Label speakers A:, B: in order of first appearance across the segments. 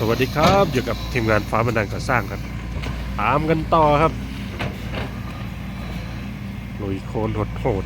A: สวัสดีครับอยู่กับทีมงานฟ้าบันดาลก่อสร้างครับ ตามกันต่อครับลุยโคลนโหดโหด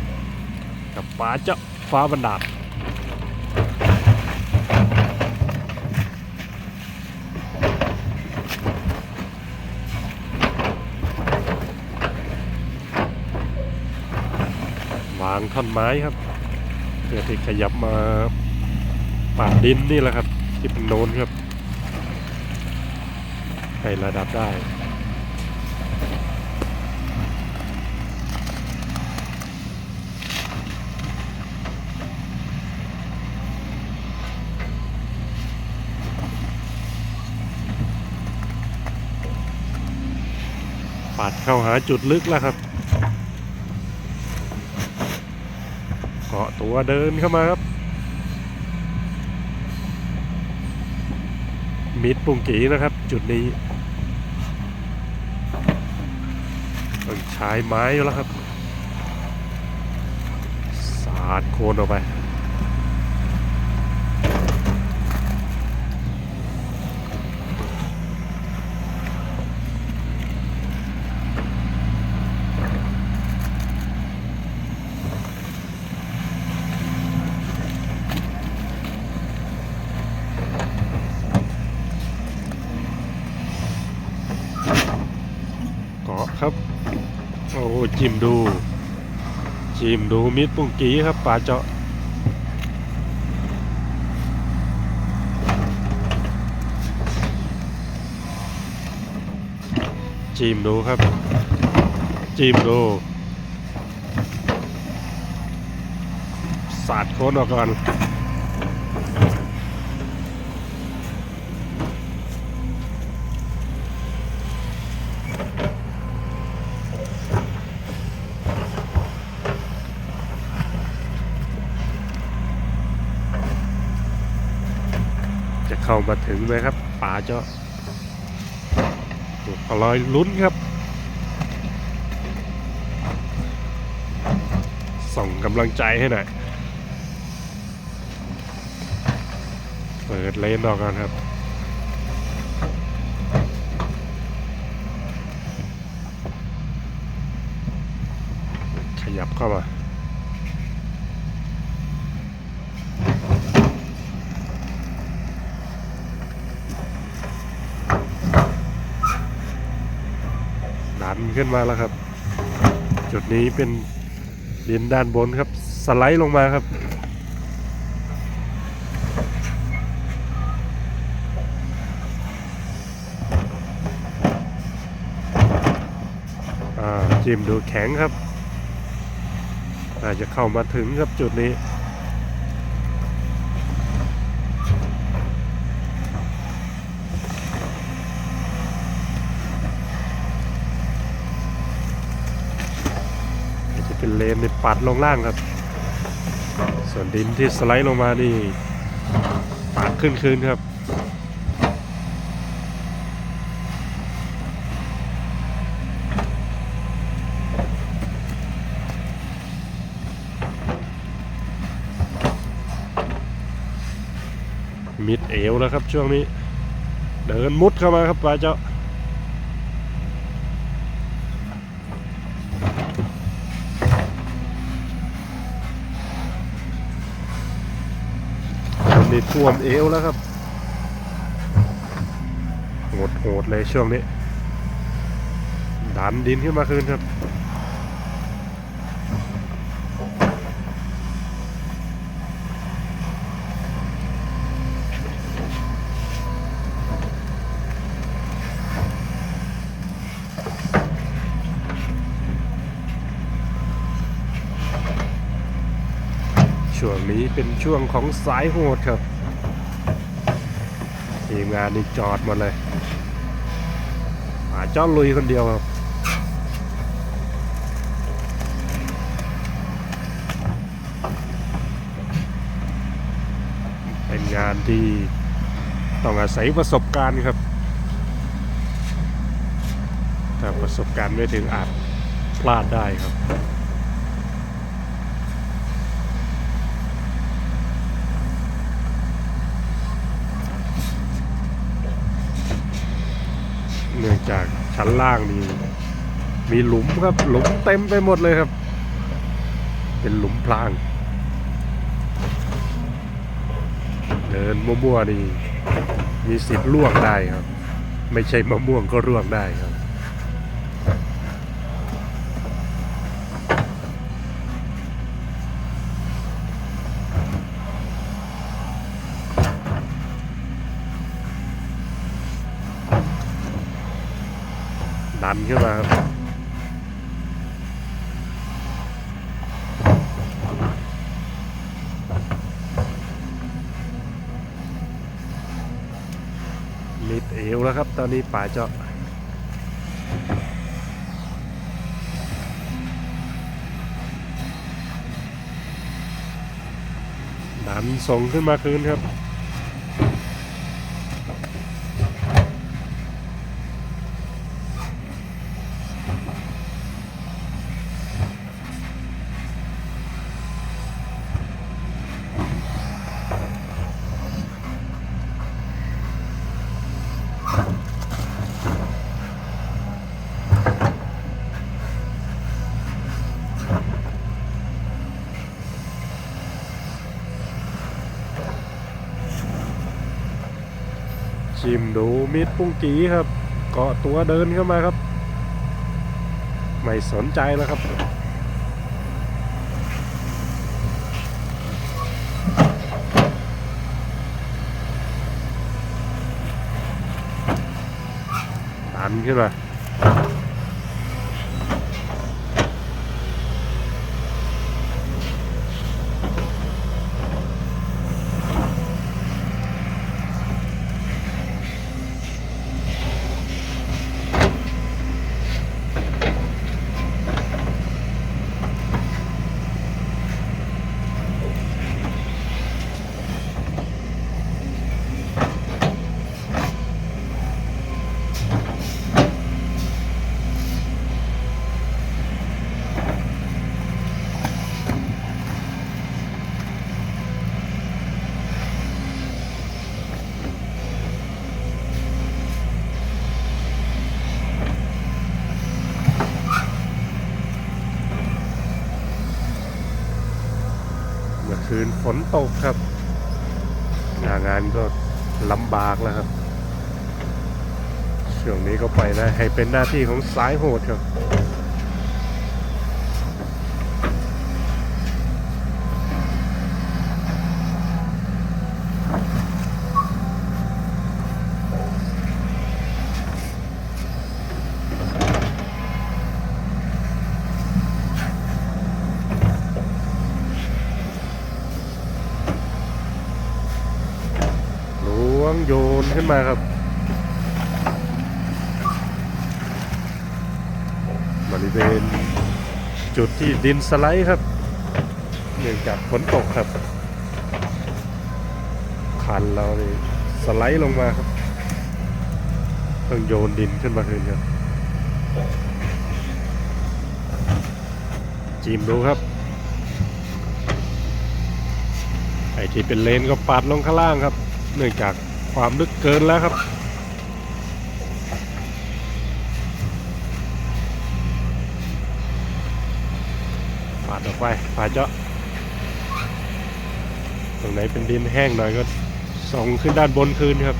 A: ๆกับป้าเจ้าฟ้าบันดาลวางท่อนไม้ครับ เพื่อที่ขยับมาปาดดินนี่แหละครับ ที่เป็นโน้นครับให้ระดับได้ปาดเข้าหาจุดลึกแล้วครับ เกาะตัวเดินเข้ามาครับ มิดปุงกีนะครับ จุดนี้ต้องใช้ไม้แล้วครับ สาดโคนออกไป เกาะครับ โอ้จิมดูจิมดูมิดปุงกีครับป่าเจาะจิมดูครับจิมดูสาดโคนออกก่อน เข้ามาถึงไหมครับป่าเจาะอร่อยลุ้นครับ ส่งกำลังใจให้หน่อย เปิดเลนออกกันครับ ขยับเข้ามา ดัน ขึ้นมาแล้วครับ จุดนี้เป็นดินด้านบนครับ สไลด์ลงมาครับ จิ้มดูแข็งครับอาจจะเข้ามาถึงครับจุดนี้ จะ เป็นเลนในปัดลงล่างครับ ส่วนดินที่สไลด์ลงมานี่ปัดขึ้นคืนครับมิดเอวแล้วครับช่วงนี้ เดินมุดเข้ามาครับปลาเจ้า นี้ท่วมเอวแล้วครับโหดโหดเลยช่วงนี้ ดันดินขึ้นมาคืนครับช่วงนี้เป็นช่วงของสายโหดครับ ทีมงานนี่จอดหมดเลยหาเจ้าลุยคนเดียวครับเป็นงานที่ต้องอาศัยประสบการณ์ครับถ้าประสบการณ์ไม่ถึงอาจพลาดได้ครับ เนื่องจานล่างนี่มีหลุมครับ หลุมเต็มไปหมดเลยครับ เป็นหลุมพราง เดินมั่วๆนี่มีสิทธิ์ล่วงได้ครับ ไม่ใช่มะม่วงก็ร่วงได้ครับ ดัน ขึ้นมาครับมิดเอวแล้วครับ ตอนนี้ป่าเจาะดันส่งขึ้นมาคืนครับ ชิมดูมิดปุ้งกีครับ เกาะตัวเดินเข้ามาครับ ไม่สนใจแล้วครับดันขึ้นมา เมื่อคื นฝนตกครับหน้างานก็ลำบากแล้วครับช่วงนี้ก็ไปนะ ให้เป็นหน้าที่ของสายโหดครับ ล้วงโยนขึ้นมาครับบริเวณจุดที่ดินสไลด์ครับ เนื่องจากฝนตกครับ คันเราเนี่สไลด์ลงมาครับ ต้องโยนดินขึ้นมาคืนครับจีมดูครับไอที่เป็นเลนก็ปัดลงข้างล่างครับ เนื่องจาก ความลึกเกินแล้วครับ ปาดออกไปปาดเจาะ ตรงไหนเป็นดินแห้งหน่อยก็ส่องขึ้นด้านบนคืนครับ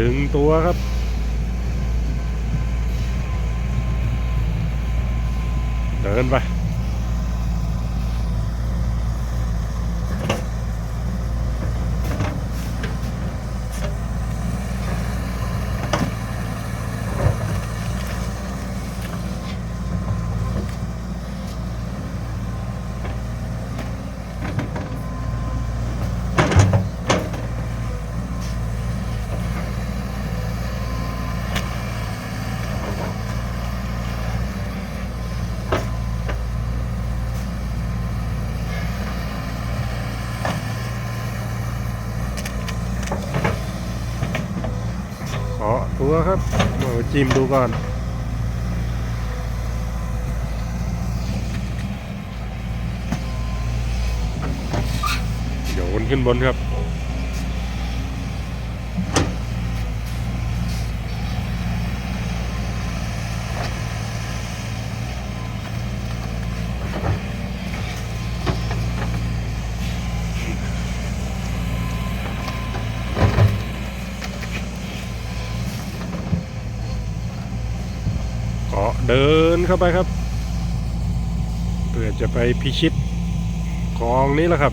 A: ดึงตัวครับ เดินไป ตัวครับเอาจิ้มดูก่อนโยนขึ้นบนครับ ก็ เดินเข้าไปครับ เพื่อจะไปพิชิตคลองนี้แหละครับ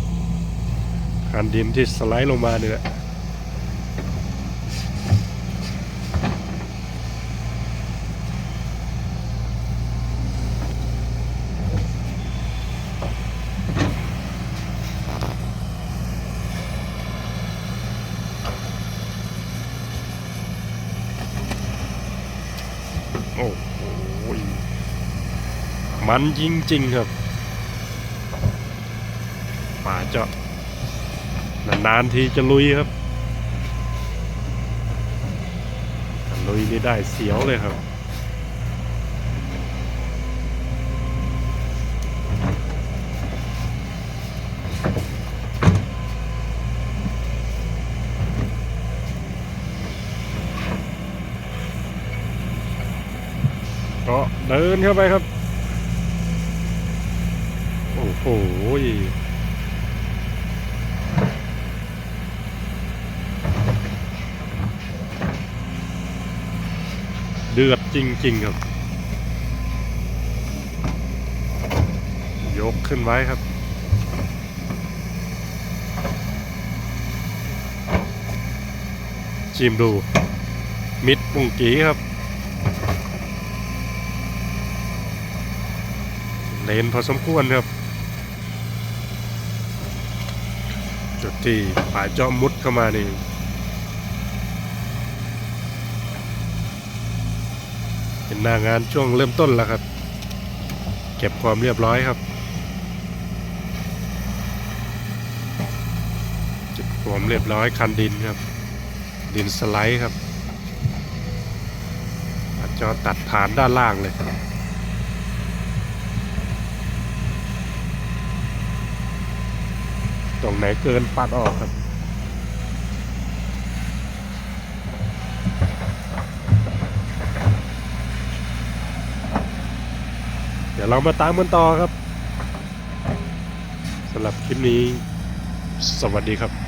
A: คันดินที่สไลด์ลงมาเนี่ยแหละโอ้โห มันจริงๆครับป่าเจาะนานๆทีจะลุยครับลุยนี่ได้เสียวเลยครับก็เดินเข้าไปครับ โอ้ โหเดือดจริง ๆ ครับ ยกขึ้นไว้ครับ ชิมดู มิดปุงกีครับ เลนพอสมควรครับ จุดที่ป่าจอมมุดเข้ามานี่เป็นหน้างานช่วงเริ่มต้นแล้วครับ เก็บความเรียบร้อยครับเก็บความเรียบร้อยคันดินครับ ดินสไลด์ครับอาจจะตัดฐานด้านล่างเลย ตรงไหนเกินปัดออกครับเดี๋ยวเรามาตามกันต่อครับสำหรับคลิปนี้ สวัสดีครับ